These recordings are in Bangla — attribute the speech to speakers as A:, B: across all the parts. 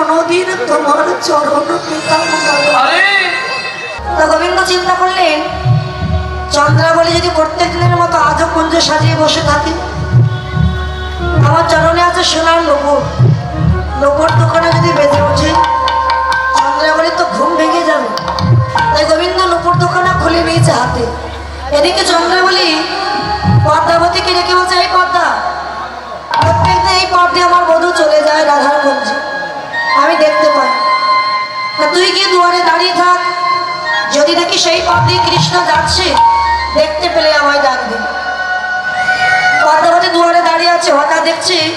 A: কোনোদিন তোমার চরণ পেতাম গোবিন্দ চিন্তা করলেন চন্দ্রাবলী যদি প্রত্যেক দিনের মতো আজও কুঞ্জ সাজিয়ে বসে থাকে আমার চরণে আছে সোনার লোপর লোপর দোকানে যদি বেজে ওঠে চন্দ্রাবলী তো ঘুম ভেঙে যাবে। তাই গোবিন্দ লোপর দোকানে খুলে নিয়েছে হাতে। এদিকে চন্দ্রাবলী পদ্মাবতীকে রেখে বলছে এই পদ্মা প্রত্যেকদিন এই পথ দিয়ে আমার বধূ চলে যায় রাধার কুঞ্জে। আমি দেখতে পাই। আর তুই গিয়ে দুয়ারে দাঁড়িয়ে থাক। যদি দেখি সেই দিয়ে কৃষ্ণ যাচ্ছে, দেখতে পেলে আমায় ডাকবে পদ্মাবতী দুয়ারে দাঁড়িয়ে আছে, হঠাৎ দেখছি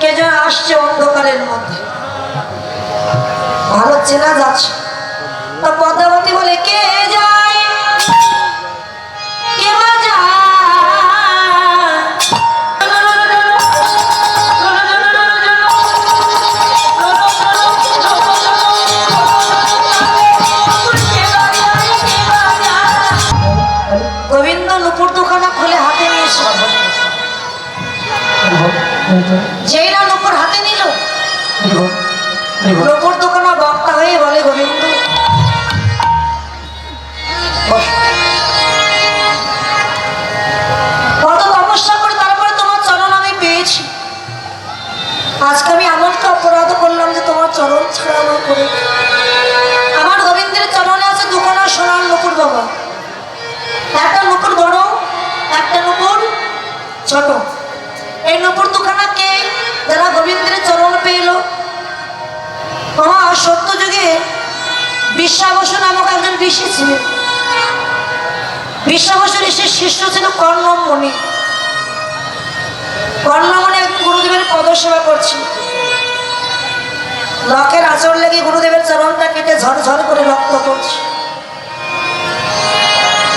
A: কে যেন আসছে অন্ধকারের মধ্যে। ভালো চেনা যাচ্ছে। তা পদ্মাবতী বলে, কে? যেই না নুপুর হাতে নিল। বক্তা হয়ে বলে গোবিন্দ কত তপস্যা করে তারপরে তোমার চরণ আমি পেয়েছি। আজকে আমি এমন একটা অপরাধ করলাম যে তোমার চরণ ছাড়া আমার করে আমার গোবিন্দের চরণে আছে দুখানা সোনার নুপুর বাবা। একটা নুপুর বড় একটা নুপুর ছোট। এই নুপুর দুখানা কে যারা গোবিন্দের চরণ পেল সত্য যুগে বিশ্বাবসু নামক একজন ঋষি ছিলেন। বিশ্বাবসু ঋষির শিষ্য ছিল কর্ণমণি। কর্ণমণি একজন গুরুদেবের পদসেবা করছে লকের আচর লেগে গুরুদেবের চরণটা কেটে ঝরঝর করে রক্ত পড়ছে।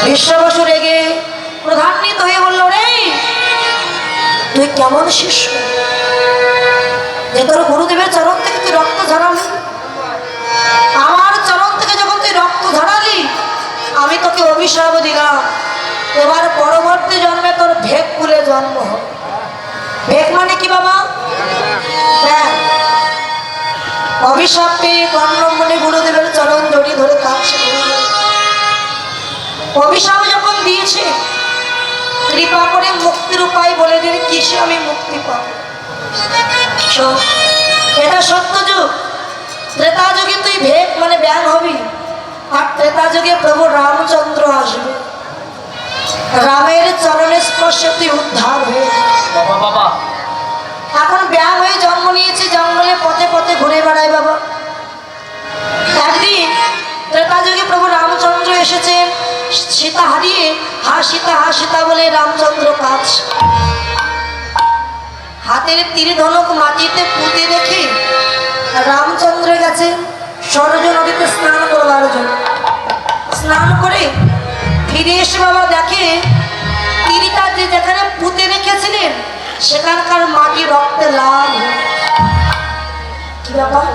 A: বিশ্ববসু রেগে প্রধান্বিত হয়ে বলল তুই কেমন শিষ্য যে তোর গুরুদেবের চরণ থেকে তুই রক্ত ঝরালি। আমার চরণ থেকে যখন তুই রক্ত ঝরালি, আমি তোকে অভিশাপ দিলাম। এবার পরবর্তী জন্মে তোর ভেগ কুলে জন্ম ভেগ মানে কি বাবা? অভিশাপ পেয়ে কর্ণমণি গুরুদেবের চরণ জড়িয়ে ধরে কাঁদছে অভিশাপ যখন দিয়েছে, কৃপা কিসে আমি মুক্তি পাব? এটা সত্য যুগ। ত্রেতা যুগে তুই ভেদ মানে ব্যাং হবি। আর ত্রেতা যুগে প্রভু রামচন্দ্র আসবে। রামের চরণে স্পর্শে তুই উদ্ধার হয়ে
B: বাবা
A: এখন ব্যাং হয়ে জন্ম নিয়েছে জঙ্গলে পথে পথে ঘুরে বেড়ায় বাবা। একদিন ত্রেতা যুগে প্রভু রামচন্দ্র এসেছেন সীতা হারিয়ে হা সীতা হা সীতা বলে রামচন্দ্র কাজ হাতের তীর ধনুক মাটিতে পুঁতে রেখে রামচন্দ্র গেছে। সরজ নদীতে স্নান করবার জন্য। স্নান করে ফিরে এসে বাবা দেখে তিরিটা যে যেখানে পুঁতে রেখেছিলেন, সেখানকার মাটি রক্তে লাল কি ব্যাপার?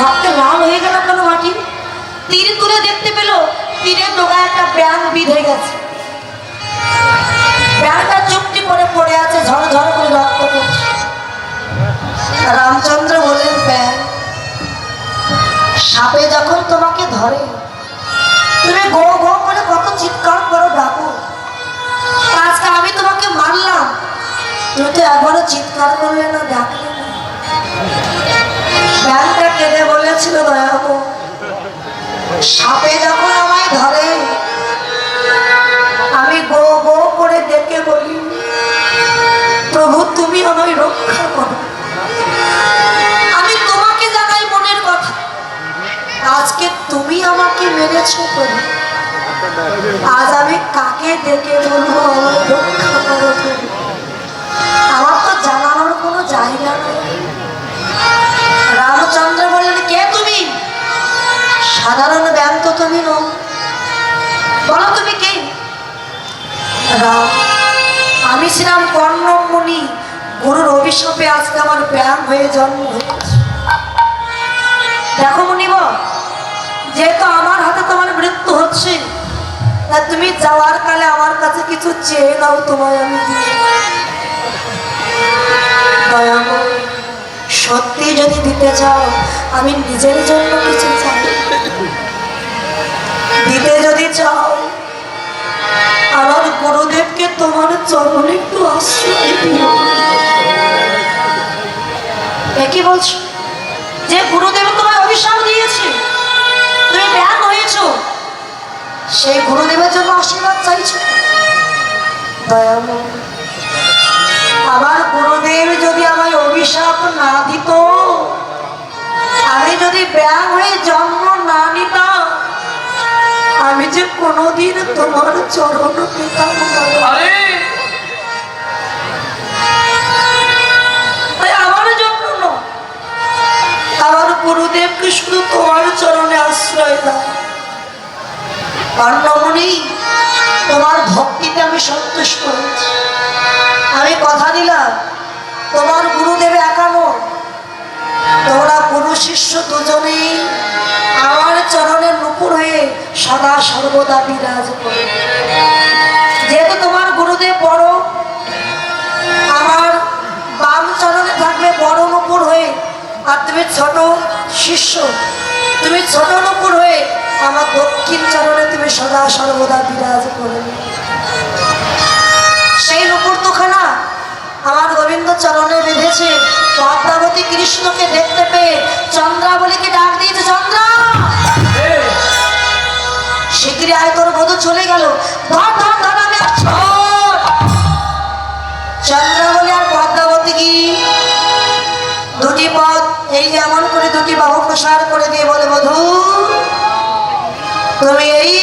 A: রক্তে লাল হয়ে গেল কেন মাটি? তীর তুলে দেখতে পেল, তীরের ডোগায় একটা ব্যাং বিঁধে গেছে। ব্যাংটা চুপটি করে পড়ে আছে ঝড় ধরে তুমি গো গো করে কত চিৎকার করো ডাকো আজকে আমি তোমাকে মারলাম। তুমি তো একবারও চিৎকার করলে না, ডাকলে না। কেঁদে বলেছিল দয়াবু সাপে যখন আমায় ধরে। আমি গো গো করে ডেকে বলি, প্রভু, তুমি আমায় রক্ষা আমাকে মেরেছো আজ আমি কাকে ডেকে বলব? করো আমার তো জানানোর কোনো জায়গা নেই। রামচন্দ্র বললেন, কে তুমি? সাধারণ ব্যায়াম তো তুমি নও। বলো তুমি কে? রাম, আমি ছিলাম কর্ণমণি। গুরুর অভিশাপে আজকে আমার ব্যায়াম হয়ে জন্ম হয়েছে। দেখো মুনিব যেহেতু আমার হাতে তোমার মৃত্যু হচ্ছে, তা তুমি যাওয়ার কালে আমার কাছে কিছু চেয়ে নাও তোমায় আমি। সত্যি যদি দিতে চাও, আমি নিজের জন্য কিছু চাই সেই গুরুদেবের জন্য আশীর্বাদ চাইছো? আমার গুরুদেব যদি আমায় অভিশাপ না দিত আমি যদি ব্যায়াম হয়ে জন্ম না নিতাম আমি যে কোনোদিন তোমার চরণ পেতাম আমার জন্য আমার গুরুদেবকে শুধু তোমার চরণে আশ্রয় দাও। কর্ণমণি তোমার ভক্তিতে আমি সন্তুষ্ট হয়েছি। আমি কথা দিলাম, তোমার গুরুদেব একানো তোমরা গুরু শিষ্য দুজনেই আমার চরণে নুপুর হয়ে সদা সর্বদা বিরাজ করে যেহেতু তোমার গুরুদেব বড়, আমার বাম চরণে থাকবে বড় নুপুর হয়ে, আর তুমি ছোট শিষ্য। তুমি ছোট নুপুর হয়ে আমার দক্ষিণ চরণে তুমি সদা সর্বদা বিরাজ করবে সেই নুপুর দুখানা আমার গোবিন্দ চরণে বেঁধেছে। পদ্মাবতী কৃষ্ণকে দেখতে পেয়ে চন্দ্রাবলীকে ডাক দিয়েছে, চন্দ্রা! শিগগিরি আয় তোর বধূ চলে গেল। ধর ধর চন্দ্রাবলী আর পদ্মাবতী কি? দুটি পথ, এই যেমন করে দুটি বাহু প্রসার করে দিয়ে বলে, বধূ তুমি এই প-